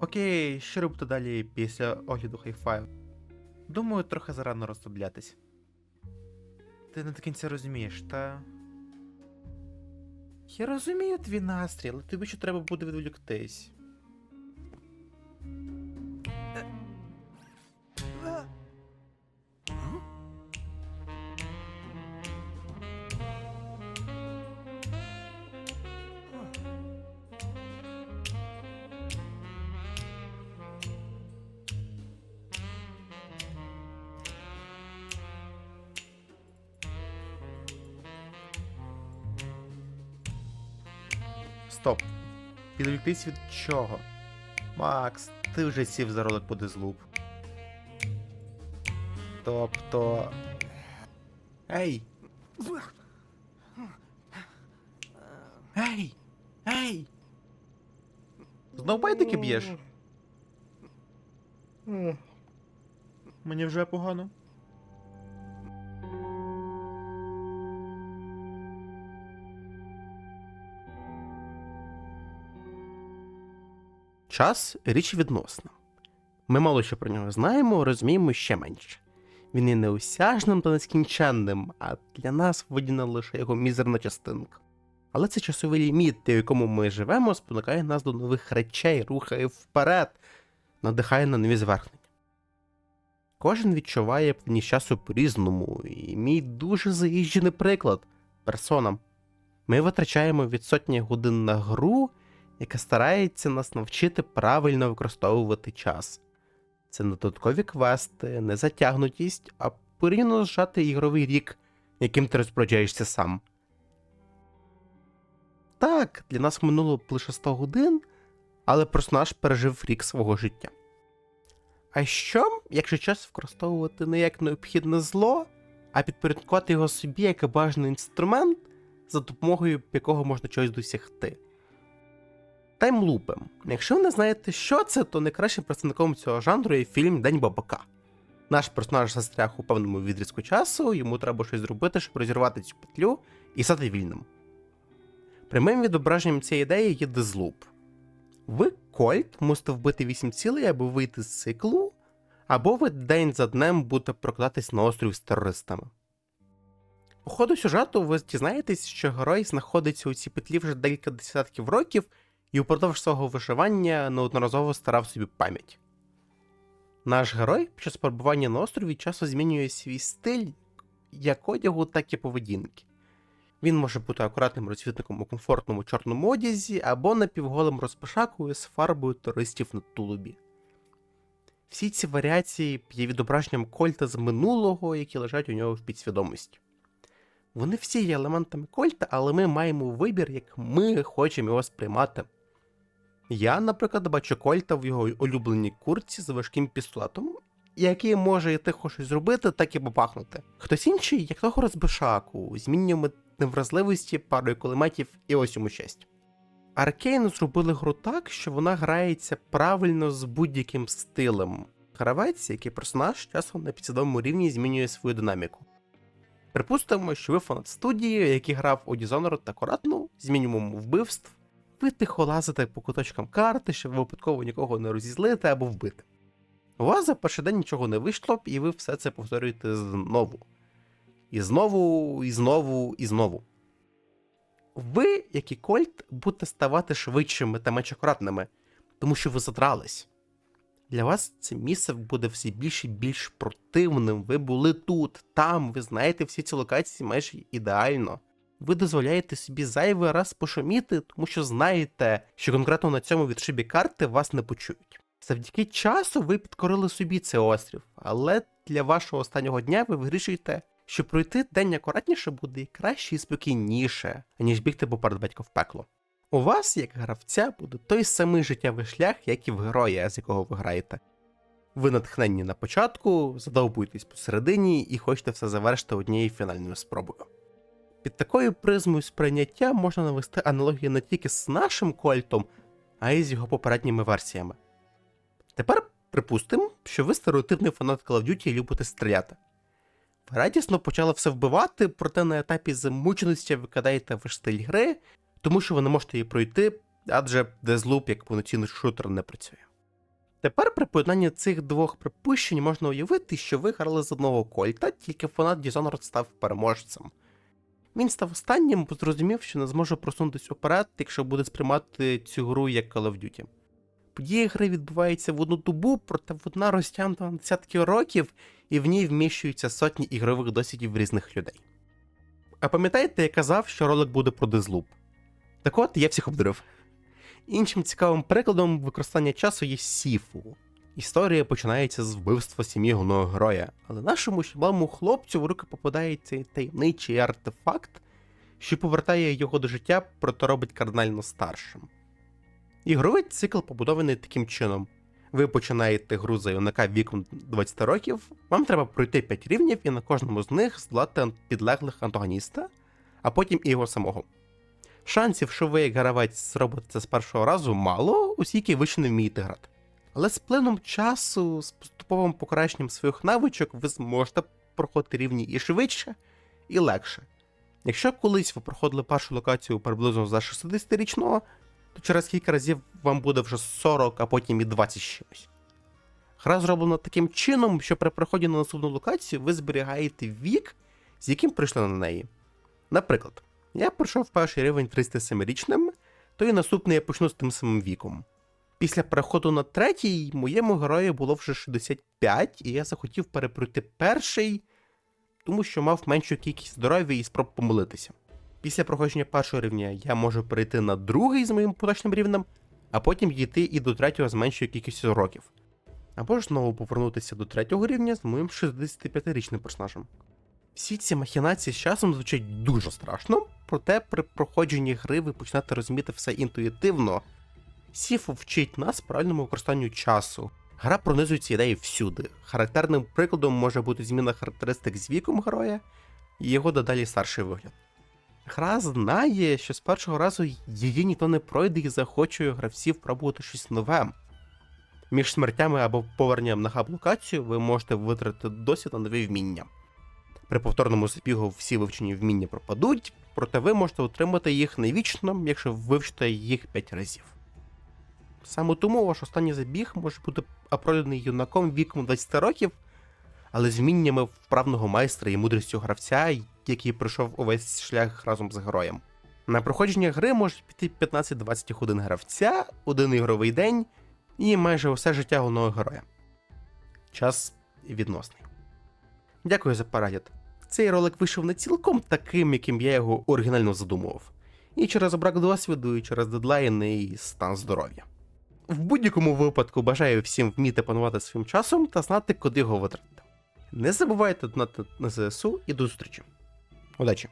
Окей, що робити далі після огляду хайфаю? Думаю, трохи зарано розслаблятись. Ти не до кінця розумієш, та. Я розумію твій настрій, але тобі ще треба буде відволіктись. Стоп. Відволіктись від чого? Макс, ти вже сів за ролик по дезлуп. Тобто. Ей! Ей! Ей! Знов байдики б'єш? Мені вже погано. Час річ відносна. Ми мало що про нього знаємо, розуміємо ще менше. Він є неосяжним та нескінченним, а для нас видіна лише його мізерна частинка. Але це часовий ліміт, в якому ми живемо, спонукає нас до нових речей, рухає вперед, надихає на нові звернення. Кожен відчуває плність часу по-різному, і мій дуже заїжджений приклад персона. Ми витрачаємо від сотні годин на гру, яка старається нас навчити правильно використовувати час. Це не додаткові квести, не затягнутість, а порівняно зжати ігровий рік, яким ти розпоряджаєшся сам. Так, для нас минуло лише 100 годин, але персонаж пережив рік свого життя. А що, якщо час використовувати не як необхідне зло, а підпорядкувати його собі як бажаний інструмент, за допомогою якого можна чогось досягти? Таймлупи. Якщо ви не знаєте, що це, то найкращим представником цього жанру є фільм День Бабака. Наш персонаж застряг у певному відрізку часу, йому треба щось зробити, щоб розірвати цю петлю і стати вільним. Прямим відображенням цієї ідеї є дезлуп. Ви, Кольт, мусите вбити 8 цілей, аби вийти з циклу, або ви день за днем будете прокладатись на острові з терористами. По ходу сюжету ви дізнаєтесь, що герой знаходиться у цій петлі вже декілька десятків років і упродовж свого виживання неодноразово старав собі пам'ять. Наш герой під час перебування на острові часто змінює свій стиль як одягу, так і поведінки. Він може бути акуратним розвідником у комфортному чорному одязі або напівголим розпишакою з фарбою туристів на тулубі. Всі ці варіації є відображенням кольта з минулого, які лежать у нього в підсвідомості. Вони всі є елементами кольта, але ми маємо вибір, як ми хочемо його сприймати. Я, наприклад, бачу Кольта в його улюбленій курці з важким пістолетом, який може як тихо щось зробити, так і попахнути. Хтось інший, як того розбишаку, змінюємо невразливості парою кулеметів і ось йому щастя. Аркейн зробили гру так, що вона грається правильно з будь-яким стилем. Гравець, який персонаж, часом на підсвідомому рівні змінює свою динаміку. Припустимо, що ви фанат студії, який грав у Dishonored акуратно, з мінімумом вбивств, ви тихо лазите по куточкам карти, щоб випадково нікого не розізлити або вбити. У вас за перший день нічого не вийшло, і ви все це повторюєте знову. І знову, і знову, і знову. Ви, як і Кольт, будете ставати швидшими та менш акуратними, тому що ви задрались. Для вас це місце буде все більш і більш противним. Ви були тут, там, ви знаєте всі ці локації майже ідеально. Ви дозволяєте собі зайвий раз пошуміти, тому що знаєте, що конкретно на цьому відшибі карти вас не почують. Завдяки часу ви підкорили собі цей острів, але для вашого останнього дня ви вирішуєте, що пройти день акуратніше буде і краще і спокійніше, аніж бігти поперед батька в пекло. У вас, як гравця, буде той самий життєвий шлях, як і в героя, з якого ви граєте. Ви натхненні на початку, задовбуєтесь посередині і хочете все завершити однією фінальною спробою. Під такою призмою сприйняття можна навести аналогію не тільки з нашим кольтом, а й з його попередніми версіями. Тепер припустимо, що ви стереотипний фанат Call of Duty і любите стріляти. Ви радісно почали все вбивати, проте на етапі замученості ви кидаєте ваш стиль гри, тому що ви не можете її пройти, адже Deathloop як повноцінний шутер не працює. Тепер при поєднанні цих двох припущень можна уявити, що ви грали з одного кольта, тільки фанат Dishonored став переможцем. Він став останнім, бо зрозумів, що не зможе просунутися уперед, якщо буде сприймати цю гру як Call of Duty. Події гри відбуваються в одну добу, проте вона розтягнута на десятки років, і в ній вміщуються сотні ігрових досвідів різних людей. А пам'ятаєте, я казав, що ролик буде про дезлуп? Так от, я всіх обдурив. Іншим цікавим прикладом використання часу є Сіфу. Історія починається з вбивства сім'ї головного героя, але нашому щаблому хлопцю в руки попадає цей таємничий артефакт, що повертає його до життя, проте робить кардинально старшим. Ігровий цикл побудований таким чином: ви починаєте гру за юнака віком 20 років, вам треба пройти 5 рівнів і на кожному з них здолати підлеглих антагоніста, а потім і його самого. Шансів, що ви як гравець зробите це з першого разу, мало, оскільки ви ще не вмієте грати. Але з плином часу, з поступовим покращенням своїх навичок, ви зможете проходити рівні і швидше, і легше. Якщо колись ви проходили першу локацію приблизно за 60-річного, то через кілька разів вам буде вже 40, а потім і 20 з чимось. Гра зроблена таким чином, що при проході на наступну локацію ви зберігаєте вік, з яким прийшли на неї. Наприклад, я пройшов перший рівень 37-річним, то і наступний я почну з тим самим віком. Після переходу на третій моєму герою було вже 65, і я захотів перепройти перший, тому що мав меншу кількість здоров'я і спроб помилитися. Після проходження першого рівня я можу перейти на другий з моїм поточним рівнем, а потім дійти і до третього з меншою кількістю років. Або ж знову повернутися до третього рівня з моїм 65-річним персонажем. Всі ці махінації з часом звучать дуже страшно, проте при проходженні гри ви почнете розуміти все інтуїтивно. Сіфу вчить нас правильному використанню часу. Гра пронизує ці ідеї всюди. Характерним прикладом може бути зміна характеристик з віком героя і його дедалі старший вигляд. Гра знає, що з першого разу її ніхто не пройде і захочує гравців пробувати щось нове. Між смертями або поверненням на хаб-локацію ви можете витратити досвід на нові вміння. При повторному забігу всі вивчені вміння пропадуть, проте ви можете отримати їх не якщо вивчите їх 5 разів. Саме тому ваш останній забіг може бути пройдений юнаком віком 20 років, але з вміннями вправного майстра і мудрістю гравця, який пройшов увесь шлях разом з героєм. На проходження гри може піти 15-20 годин гравця, один ігровий день і майже усе життя головного героя. Час відносний. Дякую за перегляд. Цей ролик вийшов не цілком таким, яким я його оригінально задумував. І через брак досвіду, і через дедлайни і стан здоров'я. В будь-якому випадку бажаю всім вміти панувати своїм часом та знати, куди його витратити. Не забувайте донатити на ЗСУ і до зустрічі. Удачі!